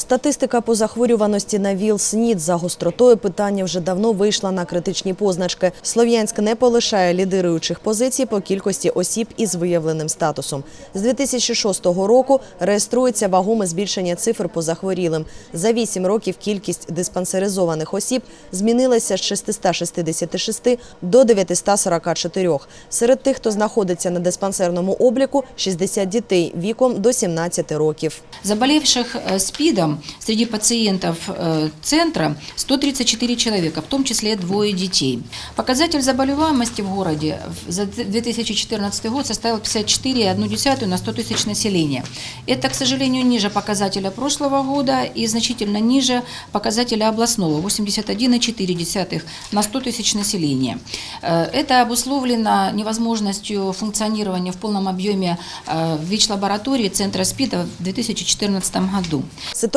Статистика по захворюваності на ВІЛ-СНІД за гостротою питання вже давно вийшла на критичні позначки. Слов'янськ не полишає лідируючих позицій по кількості осіб із виявленим статусом. З 2006 року реєструється вагоме збільшення цифр по захворілим. За 8 років кількість диспансеризованих осіб змінилася з 666 до 944. Серед тих, хто знаходиться на диспансерному обліку, 60 дітей віком до 17 років. Заболевших э, СПИДом среди пациентов э, центра 134 человека, в том числе двое детей. Показатель заболеваемости в городе за 2014 год составил 54,1 на 100 тысяч населения. Это, к сожалению, ниже показателя прошлого года и значительно ниже показателя областного 81,4 на 100 тысяч населения. Э, Это обусловлено невозможностью функционирования в полном объеме э, ВИЧ-лаборатории Центра СПИДа в 2014 году.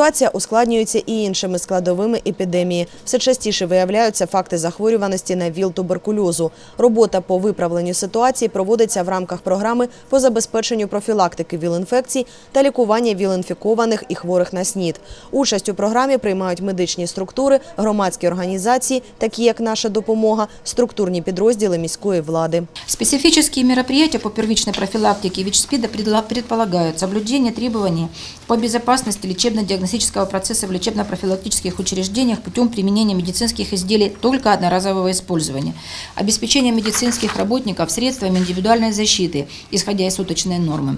Ситуація ускладнюється і іншими складовими епідемії. Все частіше виявляються факти захворюваності на ВІЛ-туберкульозу. Робота по виправленню ситуації проводиться в рамках програми по забезпеченню профілактики ВІЛ-інфекцій та лікування ВІЛ-інфікованих і хворих на СНІД. Участь у програмі приймають медичні структури, громадські організації, такі як наша допомога, структурні підрозділи міської влади. Специфические мероприятия по первичной профилактике ВИЧ-СПИДа предла- предполагают соблюдение требований по безопасности лечебно-диагностического процесса в лечебно-профилактических учреждениях путем применения медицинских изделий только одноразового использования, обеспечение медицинских работников средствами индивидуальной защиты, исходя из суточной нормы.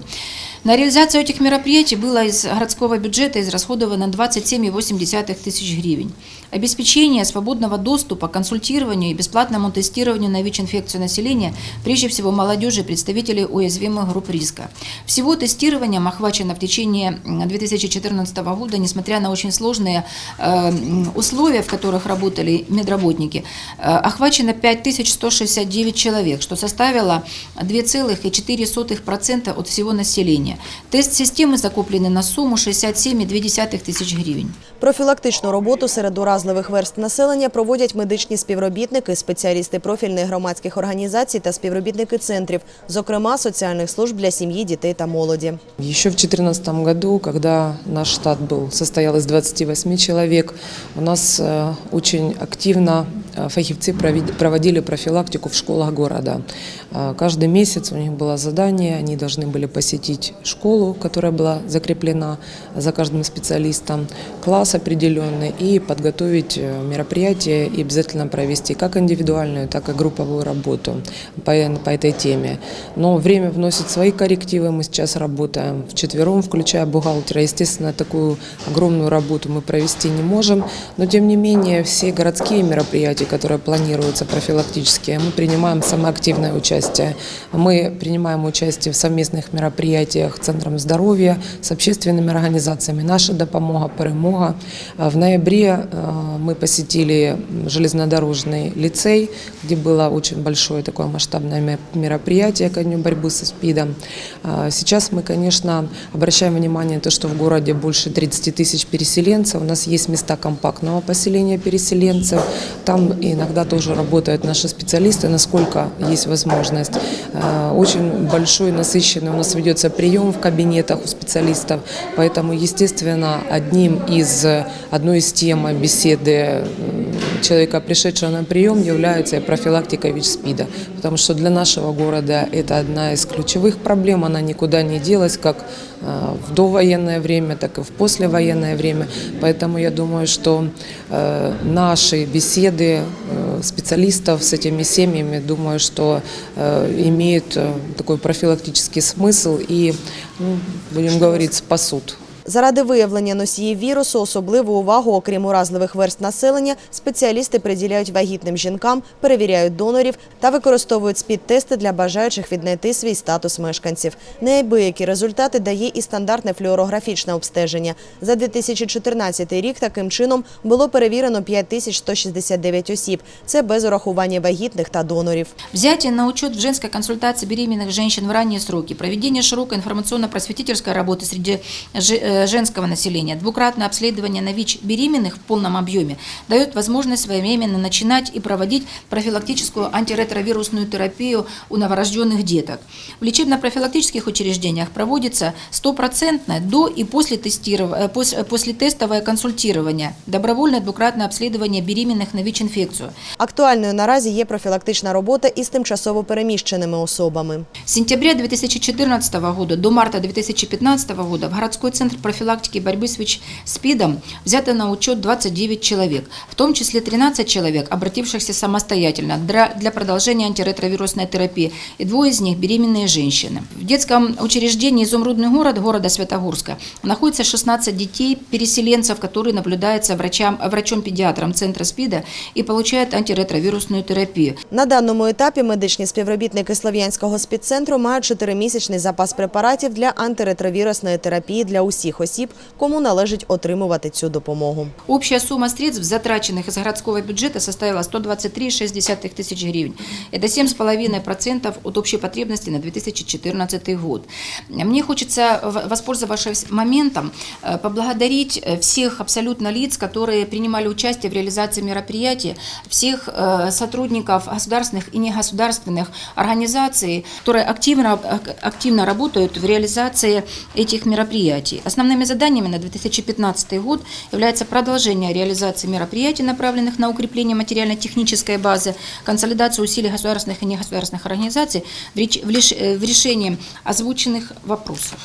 На реализацию этих мероприятий было из городского бюджета израсходовано 27,8 тысяч гривен. Обеспечение свободного доступа консультированию и бесплатному тестированию на ВИЧ-инфекцию населения, прежде всего молодежи и представителей уязвимых групп риска. Всего тестированием охвачено в течение м, 2014 года, несмотря на очень сложные э, м, условия, в которых работали медработники, э, охвачено 5169 человек, что составило 2,4% от всего населения. Тест-системы закуплены на сумму 67,2 тысяч гривен. Профілактичну роботу серед уразливих верств населення проводять медичні співробітники, спеціалісти профільних громадських організацій та співробітники центрів, зокрема соціальних служб для сім'ї, дітей та молоді. Еще в 2014 году, когда наш штат был, состоял из 28 человек, у нас э, очень активно э, фахивцы проводили профилактику в школах города. Э, Каждый месяц у них было задание, они должны были посетить школу, которая была закреплена за каждым специалистом, класс определенный и подготовить э, мероприятие и обязательно провести как индивидуальную, так и групповую работу по, по этой теме. Но время вносит свои коррективы, мы сейчас работаем вчетвером, включая бухгалтера. Естественно, такую огромную работу мы провести не можем, но тем не менее все городские мероприятия, которые планируются профилактические, мы принимаем самое активное участие. Мы принимаем участие в совместных мероприятиях Центром здоровья, с общественными организациями «Наша допомога», «Перемога». А В ноябре э, мы посетили железнодорожный лицей, где было очень большое такое масштабное ме- мероприятие ко дню борьбы со СПИДом. А Сейчас мы, конечно, обращаем внимание на то, что в городе больше 30 тысяч переселенцев. У нас есть места компактного поселения переселенцев. Там иногда тоже работают наши специалисты, насколько есть возможность. Э, Очень большой, насыщенный у нас ведется прием в кабинетах у специалистов. Поэтому, естественно, одним из, э, одной из тем беседы м, человека, пришедшего на прием, является и профилактика ВИЧ-СПИДа. Потому что для нашего города это одна из ключевых проблем, она никуда не делась, как э, в довоенное время, так и в послевоенное время. Поэтому я думаю, что э, наши беседы э, специалистов с этими семьями, думаю, что имеют такой профилактический смысл и, ну, будем говорить, спасут. Заради виявлення носіїв вірусу особливу увагу, окрім уразливих верст населення, спеціалісти приділяють вагітним жінкам, перевіряють донорів та використовують спід-тести для бажаючих віднайти свій статус мешканців. Неабиякі результати дає і стандартне флюорографічне обстеження. За 2014 рік таким чином було перевірено 5169 осіб. Це без урахування вагітних та донорів. Взятие на учет в женской консультации беременных женщин в ранние сроки, проведение широкой информационно-просветительской работы среди жи- э, э, женского населения, двукратное обследование на ВИЧ беременных в полном объеме дает возможность своевременно начинать и проводить профилактическую антиретровирусную терапию у новорожденных деток. В лечебно-профилактических учреждениях проводится стопроцентное до и после, тестиров- э, пос- э, после тестовое консультирование, добровольное двукратное обследование беременных на ВИЧ-инфекцию. Актуальною наразі є профілактична робота із тимчасово переміщеними особами. С сентября 2014 года до марта 2015 года в городской центр профилактики и борьбы с ВИЧ-СПИДом взято на учет 29 человек, в том числе 13 человек, обратившихся самостоятельно для, для продолжения антиретровирусной терапии, и двое из них беременные женщины. В детском учреждении «Изумрудный город» города Святогорска находится 16 детей, переселенцев, которые наблюдаются врачам, врачом-педиатром центра СПИДа и получают антиретровирусную терапию. На даному етапі медичні співробітники Слов'янського спідцентру мають чотиримісячний запас препаратів для антиретровірусної терапії для усіх осіб, кому належить отримувати цю допомогу. Общая сумма средств, затраченных из городского бюджета, составила 123,6 тысяч гривен. Это 7,5% от общей потребности на 2014 год. Мне хочется, в- воспользовавшись моментом, э, поблагодарить э, всех абсолютно лиц, которые принимали участие в реализации мероприятия, всех э, сотрудников государственных и негосударственных организаций, которые активно, активно работают в реализации этих мероприятий. Основными заданиями на 2015 год является продолжение реализации мероприятий, направленных на укрепление материально-технической базы, консолидацию усилий государственных и негосударственных организаций в реч- в лиш- э, в решении озвученных вопросов.